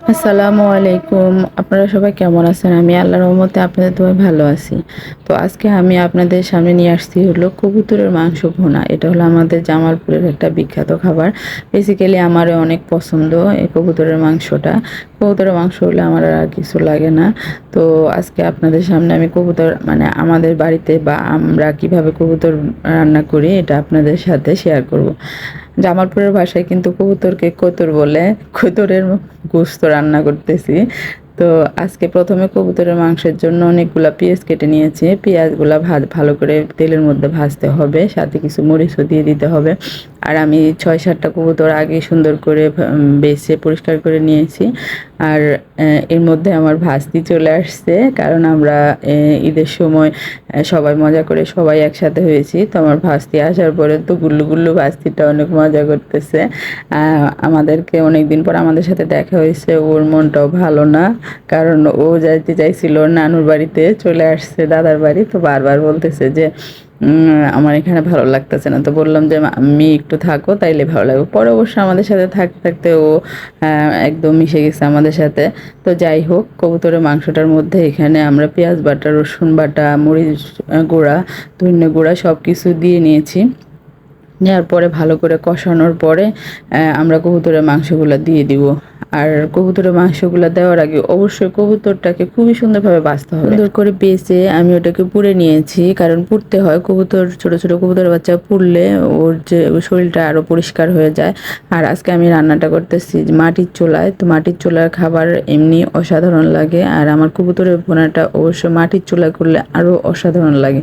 আসসালামু আলাইকুম। আপনারা সবাই কেমন আছেন? আমি আল্লাহর রহমতে আপনাদের দোয়ায় ভালো আছি। তো আজকে আমি আপনাদের সামনে নিয়ে আসছি হলো কবুতরের মাংস ভুনা। এটা হলো আমাদের জামালপুরের একটা বিখ্যাত খাবার। বেসিক্যালি আমারও অনেক পছন্দ এই কবুতরের মাংসটা। কবুতরের মাংস হলে আমার আর কিছু লাগে না। তো আজকে আপনাদের সামনে আমি কবুতর মানে আমাদের বাড়িতে বা আমরা কীভাবে কবুতর রান্না করি এটা আপনাদের সাথে শেয়ার করব। জামালপুরের ভাষায় কিন্তু কবুতরকে কতুর বলে কতুরের গোস্ত রান্না করতেছি। তো আজকে প্রথমে কবুতরের মাংসের জন্য অনেকগুলা পেঁয়াজ কেটে নিয়েছি। পেঁয়াজগুলা ভাজ, ভালো করে তেলের মধ্যে ভাজতে হবে, সাথে কিছু মরিচও দিয়ে দিতে হবে। আর আমি ছয় সাতটা কবুতর আগে সুন্দর করে বেছে পরিষ্কার করে নিয়েছি। আর এর মধ্যে আমার ভাস্তি চলে আসছে, কারণ আমরা ঈদের সময় সবাই মজা করে সবাই একসাথে হয়েছি। তো আমার ভাস্তি আসার পরে তো গুল্লু গুল্লু ভাস্তিটা অনেক মজা করতেছে। আমাদেরকে অনেক দিন পর আমাদের সাথে দেখা হয়েছে, ওর মনটাও ভালো না। কারণ ও যাইতে চাইছিল, নানুর বাড়িতে চলে আসছে, দাদার বাড়ি, তো বারবার বলতেছে যে আমার এখানে ভালো লাগতেছে না। তো বললাম যে, আমি একটু থাকো, তাইলে ভালো লাগবে। পরে অবশ্য আমাদের সাথে থাকতে থাকতে ও একদম মিশে গেছে আমাদের সাথে। তো যাই হোক, কবুতরের মাংসটার মধ্যে এখানে আমরা পেঁয়াজ বাটা, রসুন বাটা, মরিচ গুঁড়া ধন্য গুঁড়া সব কিছু দিয়ে নিয়েছি। নেওয়ার পরে ভালো করে কষানোর পরে আমরা কবুতরের মাংসগুলো দিয়ে দিব। আর কবুতরের মাংসগুলো দেওয়ার আগে অবশ্যই কবুতরটাকে খুবই সুন্দরভাবে বাঁচতে হবে। সুন্দর করে বেছে আমি ওটাকে পুড়ে নিয়েছি, কারণ পুড়তে হয়। কবুতর, ছোট ছোট কবুতর বাচ্চা পুড়লে ওর যে শরীরটা আরও পরিষ্কার হয়ে যায়। আর আজকে আমি রান্নাটা করতেছি মাটির চোলায়। তো মাটির চোলার খাবার এমনি অসাধারণ লাগে। আর আমার কবুতরের ভোনাটা অবশ্য মাটির চোলায় করলে আরও অসাধারণ লাগে।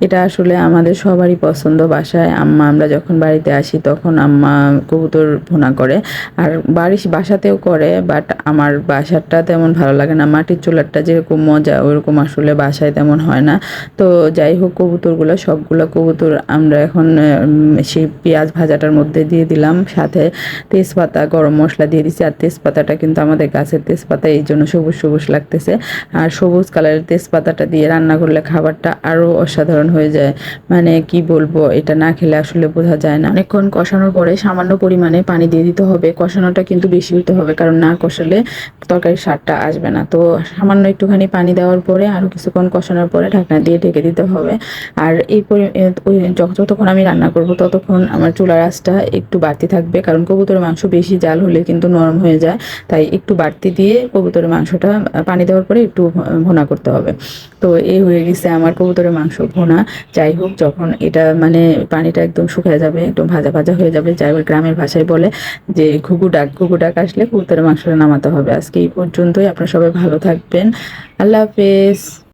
এটা আসলে আমাদের সবারই পছন্দ বাসায়। আম্মা, আমরা যখন বাড়িতে আসি, তখন আম্মা কবুতর ভোনা করে। আর বাড়ি বাসাতেও করে বাট আমার বাসারটা তেমন ভালো লাগে না। মাটির চুলারটা যেরকম মজা, ওরকম আসলে বাসায় তেমন হয় না। তো যাই হোক, কবুতরগুলো, সবগুলো কবুতর আমরা এখন সেই পেঁয়াজ ভাজাটার মধ্যে দিয়ে দিলাম। সাথে তেজপাতা, গরম মশলা দিয়ে দিচ্ছি আর তেজপাতাটা কিন্তু আমাদের গাছের তেজপাতা, এই জন্য সবুজ সবুজ লাগতেছে। আর সবুজ কালারের তেজপাতাটা দিয়ে রান্না করলে খাবারটা আরও অসাধারণ হয়ে যায়। মানে কি বলব, এটা না খেলে আসলে বোঝা যায় না। অনেকক্ষণ কষানোর পরে সামান্য পরিমাণে পানি দিয়ে দিতে হবে। কষানোটা কিন্তু বেশি হতে হবে। কারণ না কষালে তরকারির স্বাদটা আসবে না। তো সামান্য একটুখানি পানি দেওয়ার পরে আরও কিছুক্ষণ কষানোর পরে ঢাকনা দিয়ে ঢেকে দিতে হবে। আর এই ওই যতক্ষণ আমি রান্না করব ততক্ষণ আমার চুলার আঁচটা একটু বাড়তি থাকবে। কারণ কবুতরের মাংস বেশি জাল হলে কিন্তু নরম হয়ে যায়। তাই একটু বাড়তি দিয়ে কবুতরের মাংসটা, পানি দেওয়ার পরে একটু ভোনা করতে হবে। তো এই হয়ে গেছে আমার কবুতরের মাংস ভোনা। যাই হোক, যখন এটা মানে পানিটা একদম শুকিয়ে যাবে, একদম ভাজা ভাজা হয়ে যাবে, যাই হোক গ্রামের ভাষায় বলে যে ঘুঘু ডাক ঘুঘু ডাক আসলে কবুতরের মাংসটা নামাতে হবে। আজকে এই পর্যন্তই। আপনারা সবাই ভালো থাকবেন। আল্লাহ হাফেজ।